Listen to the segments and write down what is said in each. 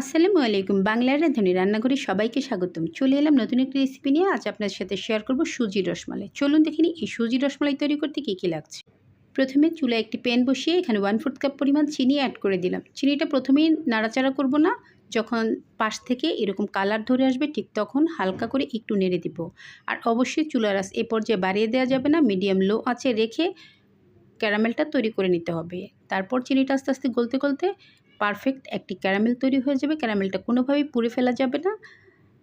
আসসালামু আলাইকুম। বাংলার রাঁধুনি রান্নাঘরে সবাইকে স্বাগতম। চলে এলাম নতুন একটি রেসিপি নিয়ে। আজ আপনার সাথে শেয়ার করব সুজি রসমালাই। চলুন দেখে নিই, এই সুজি রসমালাই তৈরি করতে কী কী লাগছে। প্রথমে চুলায় একটি প্যান বসিয়ে এখানে ওয়ান ফোর্থ কাপ পরিমাণ চিনি অ্যাড করে দিলাম। চিনিটা প্রথমেই নাড়াচাড়া করব না। যখন পাশ থেকে এরকম কালার ধরে আসবে, ঠিক তখন হালকা করে একটু নেড়ে দিব। আর অবশ্যই চুলার আস এ পর্যায়ে বাড়িয়ে দেওয়া যাবে না। মিডিয়াম লো আঁচে রেখে ক্যারামেলটা তৈরি করে নিতে হবে। তারপর চিনিটা আস্তে আস্তে গলতে গলতে পারফেক্ট একটি ক্যারামেল তৈরি হয়ে যাবে। ক্যারামেলটা কোনোভাবেই পুড়ে ফেলা যাবে না।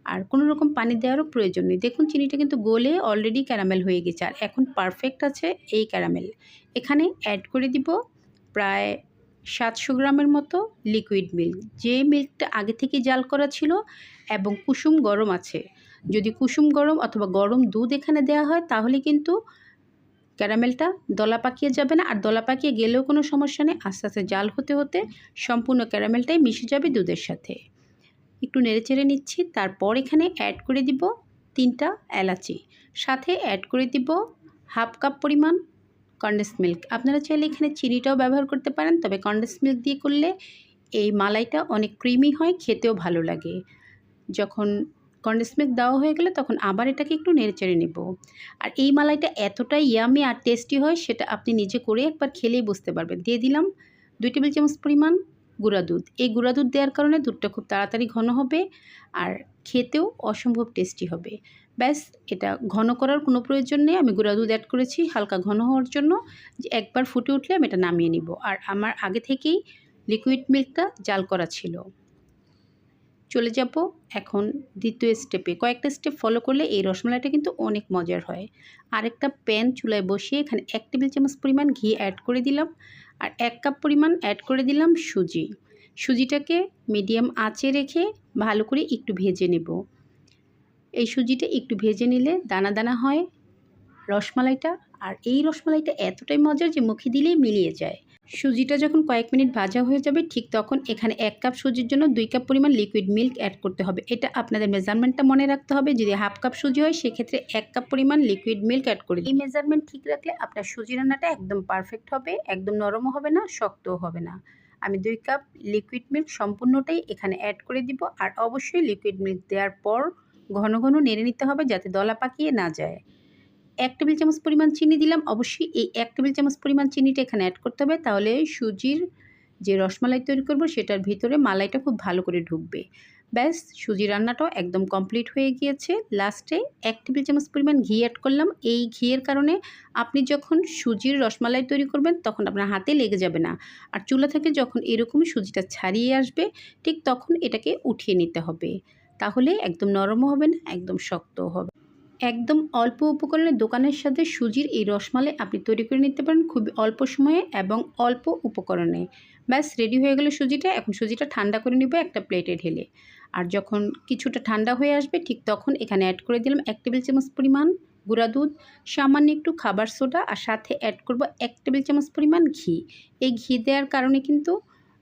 আর কোনো রকম পানি দেওয়ারও প্রয়োজন নেই। দেখুন, চিনিটা কিন্তু গলে অলরেডি ক্যারামেল হয়ে গেছে। আর এখন পারফেক্ট আছে এই ক্যারামেল এখানে অ্যাড করে দিব প্রায় সাতশো গ্রামের মতো লিকুইড মিল্ক যে মিল্কটা আগে থেকে জাল করা ছিল এবং কুসুম গরম আছে। যদি কুসুম গরম অথবা গরম দুধ এখানে দেওয়া হয়, তাহলে কিন্তু ক্যারামেলটা দলা পাকিয়ে যাবে না। আর দলা পাকিয়ে গেলেও কোনো সমস্যা নেই। আস্তে আস্তে জাল হতে হতে সম্পূর্ণ ক্যারামেলটাই মিশে যাবে দুধের সাথে। একটু নেড়েচেড়ে নিচ্ছি। তারপর এখানে অ্যাড করে দিব তিনটা এলাচি। সাথে অ্যাড করে দিব হাফ কাপ পরিমাণ কন্ডেন্স মিল্ক আপনারা চাইলে এখানে চিনিটাও ব্যবহার করতে পারেন, তবে কন্ডেন্স মিল্ক দিয়ে করলে এই মালাইটা অনেক ক্রিমি হয়, খেতেও ভালো লাগে। যখন কন্ডেন্স মিল্ক দেওয়া হয়ে গেলে তখন আবার এটাকে একটু নেড়েচেড়ে নেব। আর এই মালাইটা এতটাই ইয়ামি আর টেস্টি হয়, সেটা আপনি নিজে করে একবার খেলেই বুঝতে পারবেন। দিয়ে দিলাম দুই টেবিল চামচ পরিমাণ গুঁড়া দুধ। এই গুঁড়া দুধ দেওয়ার কারণে দুধটা খুব তাড়াতাড়ি ঘন হবে আর খেতেও অসম্ভব টেস্টি হবে। ব্যাস, এটা ঘন করার কোনো প্রয়োজন নেই। আমি গুঁড়া দুধ অ্যাড করেছি হালকা ঘন হওয়ার জন্য। যে একবার ফুটে উঠলে আমি এটা নামিয়ে নিব। আর আমার আগে থেকেই লিকুইড মিল্কটা জাল করা ছিল। চলে যাব এখন দ্বিতীয় স্টেপে কয়েকটা স্টেপ ফলো করলে এই রসমালাইটা কিন্তু অনেক মজার হয়। আরেকটা প্যান চুলায় বসিয়ে এখানে এক টেবিল চামচ পরিমাণ ঘি অ্যাড করে দিলাম আর এক কাপ পরিমাণ অ্যাড করে দিলাম সুজি। সুজিটাকে মিডিয়াম আঁচে রেখে ভালো করে একটু ভেজে নেব। এই সুজিটা একটু ভেজে নিলে দানা দানা হয় রসমালাইটা। আর এই রসমালাইটা এতটাই মজার যে মুখে দিলেই মিলিয়ে যায়। সুজিটা যখন কয়েক মিনিট ভাজা হয়ে যাবে, ঠিক তখন এখানে এক কাপ সুজির জন্য দুই কাপ পরিমাণ লিকুইড মিল্ক অ্যাড করতে হবে। এটা আপনাদের মেজারমেন্টটা মনে রাখতে হবে, যদি হাফ কাপ সুজি হয়, সেক্ষেত্রে এক কাপ পরিমাণ লিকুইড মিল্ক অ্যাড করে এই মেজারমেন্ট ঠিক রাখলে আপনার সুজি রান্নাটা একদম পারফেক্ট হবে, একদম নরমও হবে না, শক্তও হবে না। আমি দুই কাপ লিকুইড মিল্ক সম্পূর্ণটাই এখানে অ্যাড করে দিব, আর অবশ্যই লিকুইড মিল্ক দেওয়ার পর ঘন ঘন নেড়ে নিতে হবে, যাতে দলা পাকিয়ে না যায়। এক টেবিল চামচ পরিমাণ চিনি দিলাম। অবশ্যই এই এক টেবিল চামচ পরিমাণ চিনিটা এখানে অ্যাড করতে হবে। তাহলে সুজির যে রসমালাই তৈরি করব, সেটার ভিতরে মালাইটা খুব ভালো করে ঢুকবে। ব্যাস, সুজি রান্নাটাও একদম কমপ্লিট হয়ে গিয়েছে। লাস্টে এক টেবিল চামচ পরিমাণ ঘি অ্যাড করলাম। এই ঘিয়ের কারণে আপনি যখন সুজির রসমালাই তৈরি করবেন, তখন আপনার হাতে লেগে যাবে না। আর চুলা থেকে যখন এরকমই সুজিটা ছাড়িয়ে আসবে, ঠিক তখন এটাকে উঠিয়ে নিতে হবে। তাহলে একদম নরমও হবে না, একদম শক্তও হবে। একদম অল্প উপকরণের দোকানের সাথে সুজির এই রসমালাই আপনি তৈরি করে নিতে পারেন খুব অল্প সময়ে এবং অল্প উপকরণে। ব্যাস রেডি হয়ে গেলে সুজিটা। এখন সুজিটা ঠান্ডা করে নিব একটা প্লেটে ঢেলে। আর যখন কিছুটা ঠান্ডা হয়ে আসবে, ঠিক তখন এখানে অ্যাড করে দিলাম এক টেবিল চামচ পরিমাণ গুঁড়া দুধ, সামান্য একটু খাবার সোডা আর সাথে অ্যাড করব এক টেবিল চামচ পরিমাণ ঘি। এই ঘি দেওয়ার কারণে কিন্তু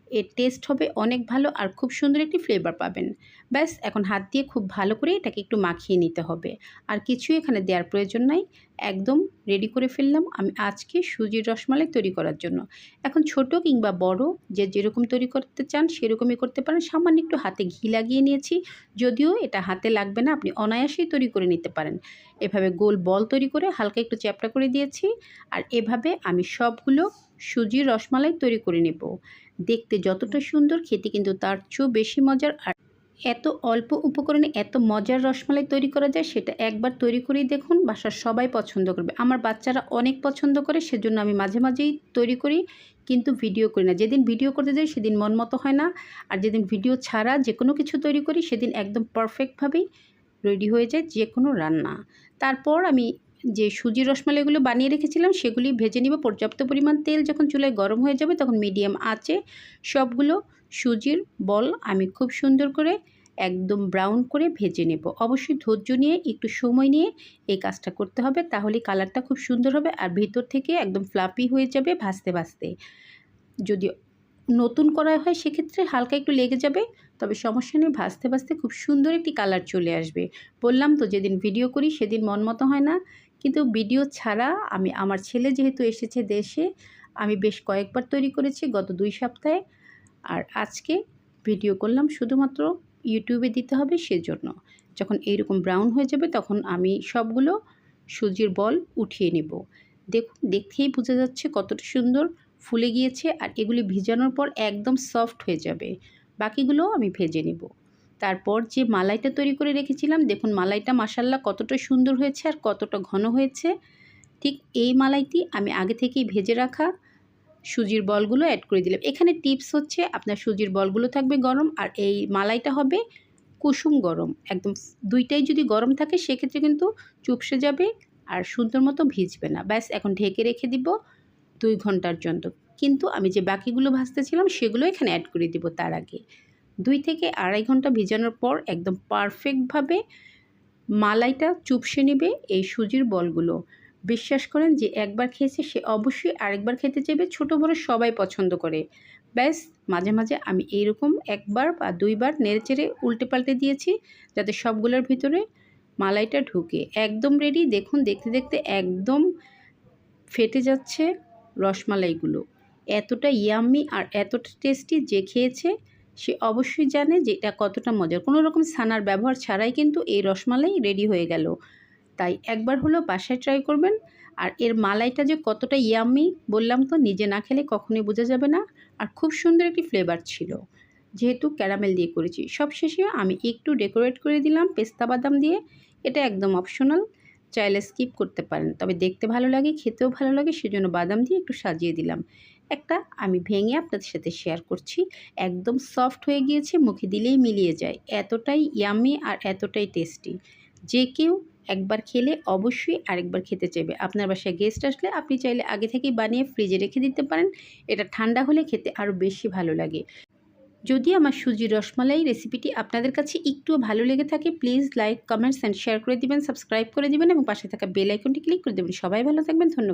এর টেস্ট হবে অনেক ভালো আর খুব সুন্দর একটি ফ্লেভার পাবেন। ব্যাস, এখন হাত দিয়ে খুব ভালো করে এটাকে একটু মাখিয়ে নিতে হবে। আর কিছু এখানে দেওয়ার প্রয়োজন নাই। একদম রেডি করে ফেললাম আমি আজকে সুজির রসমালাই তৈরি করার জন্য। এখন ছোট কিংবা বড় যে যেরকম তৈরি করতে চান সেরকমই করতে পারেন। সামান্য একটু হাতে ঘি লাগিয়ে নিয়েছি। যদিও এটা হাতে লাগবে না, আপনি অনায়াসেই তৈরি করে নিতে পারেন। এভাবে গোল বল তৈরি করে হালকা একটু চ্যাপটা করে দিয়েছি। আর এভাবে আমি সবগুলো সুজির রসমালাই তৈরি করে নেব। দেখতে যতটা সুন্দর, খেতে কিন্তু তার চেয়েও বেশি মজার আর এত অল্প উপকরণে এত মজার রসমালাই তৈরি করা যায়, সেটা একবার তৈরি করেই দেখুন, বাসার সবাই পছন্দ করবে। আমার বাচ্চারা অনেক পছন্দ করে, সেজন্য আমি মাঝে মাঝেই তৈরি করি, কিন্তু ভিডিও করি না। যেদিন ভিডিও করতে যাই, সেদিন মন মতো হয় না, আর যেদিন ভিডিও ছাড়া যে কোনো কিছু তৈরি করি, সেদিন একদম পারফেক্টভাবেই রেডি হয়ে যায় যে কোনো রান্না। তারপর আমি যে সুজির রসমালাইগুলো বানিয়ে রেখেছিলাম, সেগুলি ভেজে নিব। পর্যাপ্ত পরিমাণ তেল যখন চুলায় গরম হয়ে যাবে, তখন মিডিয়াম আঁচে সবগুলো সুজির বল আমি খুব সুন্দর করে একদম ব্রাউন করে ভেজে নেব। অবশ্যই ধৈর্য নিয়ে, একটু সময় নিয়ে এই কাজটা করতে হবে, তাহলে কালারটা খুব সুন্দর হবে আর ভিতর থেকে একদম ফ্লাপি হয়ে যাবে ভাজতে ভাজতে। যদি নতুন করা হয়, সেক্ষেত্রে হালকা একটু লেগে যাবে, তবে সমস্যা নেই, ভাজতে ভাজতে খুব সুন্দর একটি কালার চলে আসবে। বললাম তো যেদিন ভিডিও করি, সেদিন মন মতো হয় না, কিন্তু ভিডিও ছাড়া আমি, আমার ছেলে যেহেতু এসেছে দেশে, আমি বেশ কয়েকবার তৈরি করেছি গত দুই সপ্তাহে, আর আজকে ভিডিও করলাম শুধুমাত্র ইউটিউবে দিতে হবে সেজন্য। যখন এইরকম ব্রাউন হয়ে যাবে তখন আমি সবগুলো সুজির বল উঠিয়ে নেব। দেখুন, দেখতেই বোঝা যাচ্ছে কতটা সুন্দর ফুলে গিয়েছে আর এগুলি ভিজানোর পর একদম সফট হয়ে যাবে। বাকিগুলো আমি ভেজে নেব। তারপর যে মালাইটা তৈরি করে রেখেছিলাম, দেখুন মালাইটা মাসাল্লা কতটা সুন্দর হয়েছে আর কতটা ঘন হয়েছে। ঠিক এই মালাইটি আমি আগে থেকেই ভেজে রাখা সুজির বলগুলো অ্যাড করে দিলাম। এখানে টিপস হচ্ছে আপনার সুজির বলগুলো থাকবে গরম আর এই মালাইটা হবে কুসুম গরম। একদম দুইটাই যদি গরম থাকে সেক্ষেত্রে কিন্তু চুপসে যাবে আর সুন্দর মতো ভিজবে না। ব্যাস, এখন ঢেকে রেখে দিব দুই ঘণ্টার জন্য। কিন্তু আমি যে বাকিগুলো ভাজতেছিলাম সেগুলো এখানে অ্যাড করে দিব তার আগে। দুই থেকে আড়াই ঘণ্টা ভিজানোর পর একদম পারফেক্টভাবে মালাইটা চুপসে নেবে এই সুজির বলগুলো। বিশ্বাস করেন যে একবার খেয়েছে সে অবশ্যই আরেকবার খেতে চাইবে, ছোটো বড়ো সবাই পছন্দ করে। ব্যাস, মাঝে মাঝে আমি এইরকম একবার বা দুইবার নেড়েচেড়ে উল্টে পাল্টে দিয়েছি যাতে সবগুলোর ভিতরে মালাইটা ঢুকে। একদম রেডি দেখুন, দেখতে দেখতে একদম ফেটে যাচ্ছে রসমালাইগুলো। এতটা ইয়াম্মি আর এতটা টেস্টি যে খেয়েছে, সে অবশ্যই জানে যে এটা কতটা মজার। কোনো রকম ছানার ব্যবহার ছাড়াই কিন্তু এই রসমালাই রেডি হয়ে গেল। তাই একবার হলো বাসায় ট্রাই করবেন। আর এর মালাইটা যে কতটা ইয়াম্মি বললাম তো, নিজে না খেলে কখনোই বোঝা যাবে না। আর খুব সুন্দর একটি ফ্লেভার ছিল। যেহেতু ক্যারামেল দিয়ে করেছি। সব সবশেষে আমি একটু ডেকোরেট করে দিলাম পেস্তা বাদাম দিয়ে। এটা একদম অপশনাল চাইলে স্কিপ করতে পারেন। তবে দেখতে ভালো লাগে, খেতেও ভালো লাগে, সেজন্য বাদাম দিয়ে একটু সাজিয়ে দিলাম। একটা আমি ভেঙে আপনাদের সাথে শেয়ার করছি। একদম সফট হয়ে গিয়েছে, মুখে দিলেই মিলিয়ে যায়। এতটাই ইয়ামি আর এতটাই টেস্টি যে কেউ একবার খেলে অবশ্যই আরেকবার খেতে চাইবে। আপনার বাসায় গেস্ট আসলে আপনি চাইলে আগে থেকেই বানিয়ে ফ্রিজে রেখে দিতে পারেন। এটা ঠান্ডা হলে খেতে আরও বেশি ভালো লাগে। যদি আমার সুজি রসমালাই রেসিপিটি আপনাদের কাছে একটুও ভালো লেগে থাকে please like comments and share করে দিবেন সাবস্ক্রাইব করে দিবেন এবং পাশে থাকা বেল আইকনটি ক্লিক করে দেবেন। সবাই ভালো থাকবেন, ধন্যবাদ।